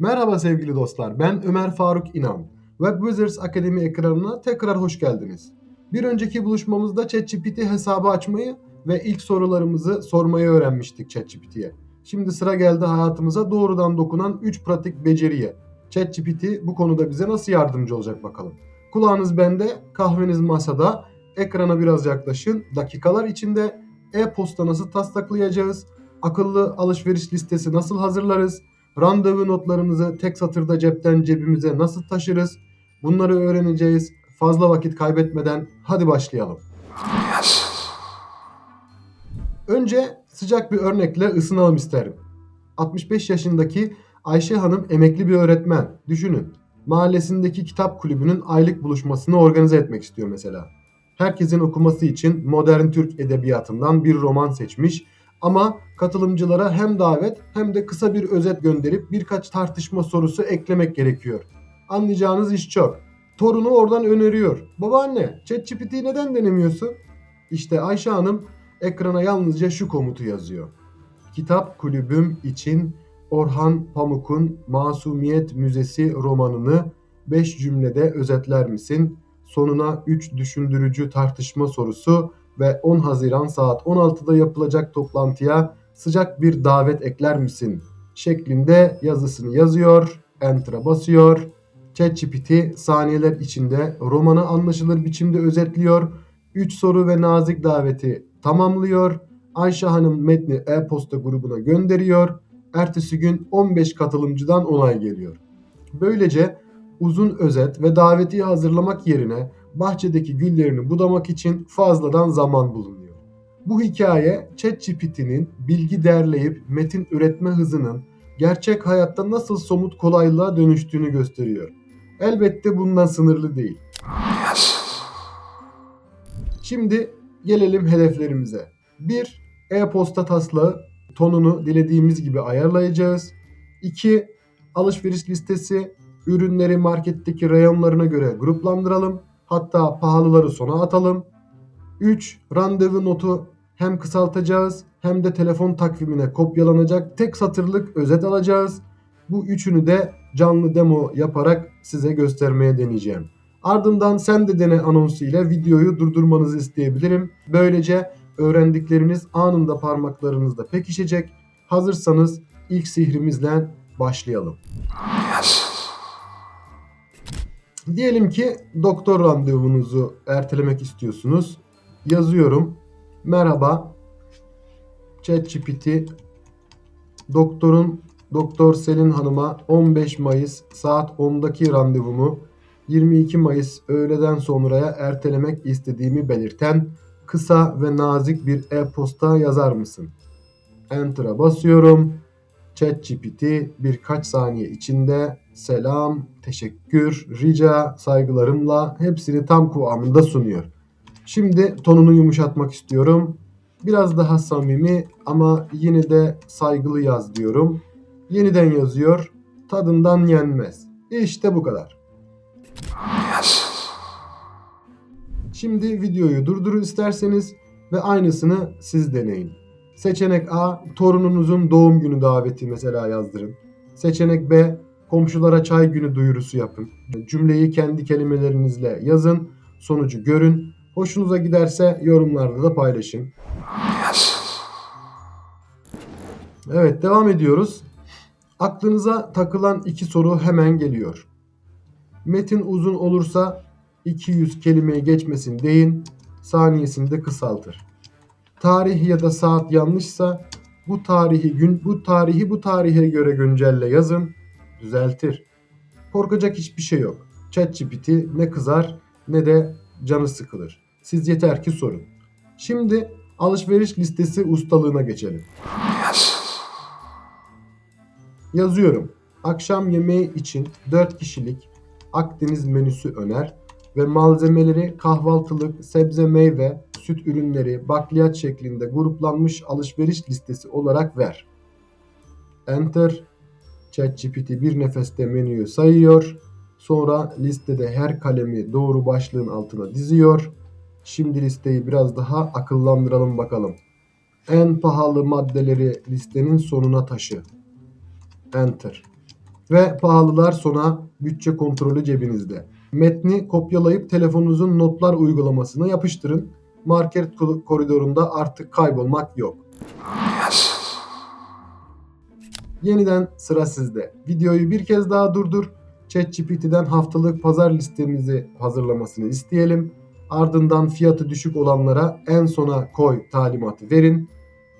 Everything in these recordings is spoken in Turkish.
Merhaba sevgili dostlar, ben Ömer Faruk İnan. Web Wizards Akademi ekranına tekrar hoş geldiniz. Bir önceki buluşmamızda ChatGPT hesabı açmayı ve ilk sorularımızı sormayı öğrenmiştik ChatGPT'ye. Şimdi sıra geldi hayatımıza doğrudan dokunan 3 pratik beceriye. ChatGPT bu konuda bize nasıl yardımcı olacak bakalım. Kulağınız bende, kahveniz masada, ekrana biraz yaklaşın. Dakikalar içinde e-posta nasıl taslaklayacağız, akıllı alışveriş listesi nasıl hazırlarız, randevu notlarımızı tek satırda cepten cebimize nasıl taşırız? Bunları öğreneceğiz. Fazla vakit kaybetmeden hadi başlayalım. Önce sıcak bir örnekle ısınalım isterim. 65 yaşındaki Ayşe Hanım emekli bir öğretmen. Düşünün. Mahallesindeki kitap kulübünün aylık buluşmasını organize etmek istiyor mesela. Herkesin okuması için modern Türk edebiyatından bir roman seçmiş ama katılımcılara hem davet hem de kısa bir özet gönderip birkaç tartışma sorusu eklemek gerekiyor. Anlayacağınız iş çok. Torunu oradan öneriyor. Babaanne, ChatGPT neden denemiyorsun? İşte Ayşe Hanım ekrana yalnızca şu komutu yazıyor. Kitap kulübüm için Orhan Pamuk'un Masumiyet Müzesi romanını 5 cümlede özetler misin? Sonuna 3 düşündürücü tartışma sorusu ve 10 Haziran saat 16'da yapılacak toplantıya sıcak bir davet ekler misin? şeklinde yazısını yazıyor, enter'a basıyor. ChatGPT saniyeler içinde romanı anlaşılır biçimde özetliyor. 3 soru ve nazik daveti tamamlıyor. Ayşe Hanım metni e-posta grubuna gönderiyor. Ertesi gün 15 katılımcıdan onay geliyor. Böylece uzun özet ve daveti hazırlamak yerine bahçedeki güllerini budamak için fazladan zaman bulunuyor. Bu hikaye ChatGPT'nin bilgi derleyip metin üretme hızının gerçek hayatta nasıl somut kolaylığa dönüştüğünü gösteriyor. Elbette bundan sınırlı değil. Şimdi gelelim hedeflerimize. 1. E-posta taslağı tonunu dilediğimiz gibi ayarlayacağız. 2. Alışveriş listesi ürünleri marketteki reyonlarına göre gruplandıralım. Hatta pahalıları sona atalım. 3. Randevu notu hem kısaltacağız hem de telefon takvimine kopyalanacak tek satırlık özet alacağız. Bu üçünü de canlı demo yaparak size göstermeye deneyeceğim. Ardından sen de dene anonsu ile videoyu durdurmanızı isteyebilirim. Böylece öğrendikleriniz anında parmaklarınızda pekişecek. Hazırsanız ilk sihrimizle başlayalım. Diyelim ki doktor randevunuzu ertelemek istiyorsunuz. Yazıyorum. Merhaba. ChatGPT doktorun Doktor Selin Hanım'a 15 Mayıs saat 10'daki randevumu 22 Mayıs öğleden sonraya ertelemek istediğimi belirten kısa ve nazik bir e-posta yazar mısın? Enter'a basıyorum. ChatGPT birkaç saniye içinde selam, teşekkür, rica, saygılarımla hepsini tam kıvamında sunuyor. Şimdi tonunu yumuşatmak istiyorum. Biraz daha samimi ama yine de saygılı yaz diyorum. Yeniden yazıyor. Tadından yenmez. İşte bu kadar. Şimdi videoyu durdurun isterseniz ve aynısını siz deneyin. Seçenek A torununuzun doğum günü daveti mesela yazdırın. Seçenek B komşulara çay günü duyurusu yapın. Cümleyi kendi kelimelerinizle yazın. Sonucu görün. Hoşunuza giderse yorumlarda da paylaşın. Evet devam ediyoruz. Aklınıza takılan iki soru hemen geliyor. Metin uzun olursa 200 kelimeyi geçmesin deyin, saniyesinde kısaltır. Tarih ya da saat yanlışsa bu tarihi gün bu tarihi bu tarihe göre güncelle yazın, düzeltir. Korkacak hiçbir şey yok. ChatGPT ne kızar ne de canı sıkılır. Siz yeter ki sorun. Şimdi alışveriş listesi ustalığına geçelim. Yazıyorum. Akşam yemeği için 4 kişilik Akdeniz menüsü öner ve malzemeleri kahvaltılık, sebze meyve, süt ürünleri, bakliyat şeklinde gruplanmış alışveriş listesi olarak ver. Enter. ChatGPT bir nefeste menüyü sayıyor. Sonra listede her kalemi doğru başlığın altına diziyor. Şimdi listeyi biraz daha akıllandıralım bakalım. En pahalı maddeleri listenin sonuna taşı. Enter. Ve pahalılar sona bütçe kontrolü cebinizde. Metni kopyalayıp telefonunuzun notlar uygulamasına yapıştırın. Market ko- koridorunda artık kaybolmak yok. Yeniden sıra sizde. Videoyu bir kez daha durdur. ChatGPT'den haftalık pazar listemizi hazırlamasını isteyelim. Ardından fiyatı düşük olanlara en sona koy talimatı verin.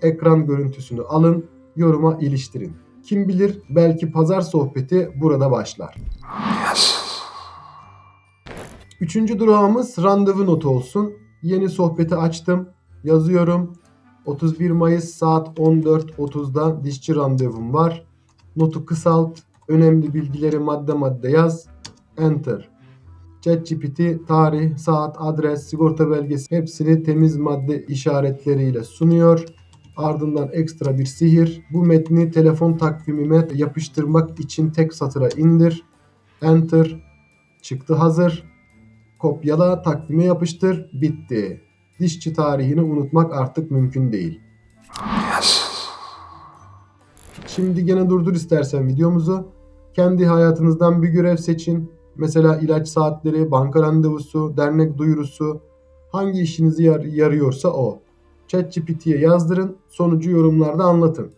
Ekran görüntüsünü alın, yoruma iliştirin. Kim bilir belki pazar sohbeti burada başlar. Üçüncü durağımız randevu notu olsun. Yeni sohbeti açtım. Yazıyorum. 31 Mayıs saat 14.30'da dişçi randevum var. Notu kısalt. Önemli bilgileri madde madde yaz. Enter. ChatGPT tarih, saat, adres, sigorta belgesi hepsini temiz madde işaretleriyle sunuyor. Ardından ekstra bir sihir. Bu metni telefon takvimime yapıştırmak için tek satıra indir. Enter. Çıktı hazır. Kopyala, takvime yapıştır. Bitti. Dişçi tarihini unutmak artık mümkün değil. Şimdi gene durdur istersen videomuzu. Kendi hayatınızdan bir görev seçin. Mesela ilaç saatleri, banka randevusu, dernek duyurusu. Hangi işinizi yar- yarıyorsa o. ChatGPT'ye yazdırın, sonucu yorumlarda anlatın.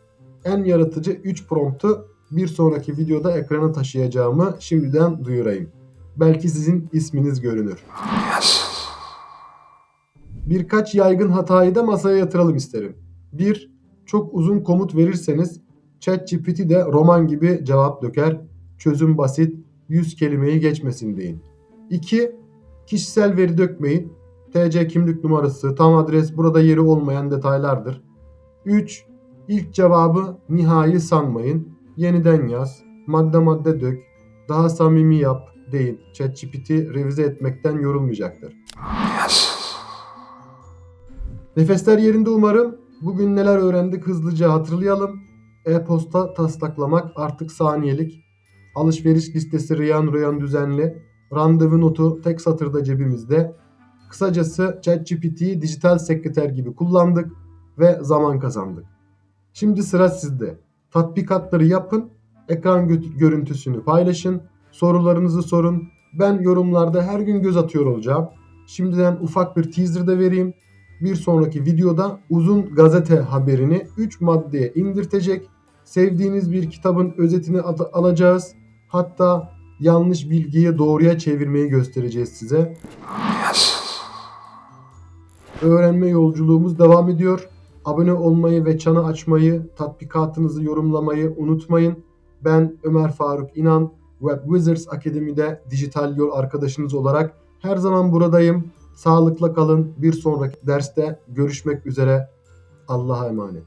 En yaratıcı 3 promptu bir sonraki videoda ekrana taşıyacağımı şimdiden duyurayım. Belki sizin isminiz görünür. Birkaç yaygın hatayı da masaya yatıralım isterim. 1. Çok uzun komut verirseniz ChatGPT de roman gibi cevap döker. Çözüm basit, 100 kelimeyi geçmesin deyin. 2. Kişisel veri dökmeyin. TC kimlik numarası, tam adres burada yeri olmayan detaylardır. 3. İlk cevabı nihai sanmayın. Yeniden yaz, madde madde dök, daha samimi yap deyin. ChatGPT revize etmekten yorulmayacaktır. Nefesler yerinde umarım. Bugün neler öğrendik hızlıca hatırlayalım. E-posta taslaklamak artık saniyelik. Alışveriş listesi rıyan rıyan düzenli. Randevu notu tek satırda cebimizde. Kısacası ChatGPT'yi dijital sekreter gibi kullandık ve zaman kazandık. Şimdi sıra sizde. Tatbikatları yapın, ekran gö- görüntüsünü paylaşın, sorularınızı sorun. Ben yorumlarda her gün göz atıyor olacağım. Şimdiden ufak bir teaser de vereyim. Bir sonraki videoda uzun gazete haberini 3 maddeye indirtecek. Sevdiğiniz bir kitabın özetini alacağız. Hatta yanlış bilgiyi doğruya çevirmeyi göstereceğiz size. Öğrenme yolculuğumuz devam ediyor. Abone olmayı ve çanı açmayı, tatbikatınızı yorumlamayı unutmayın. Ben Ömer Faruk İnan, Web Wizards Akademi'de dijital yol arkadaşınız olarak her zaman buradayım. Sağlıkla kalın. Bir sonraki derste görüşmek üzere. Allah'a emanet.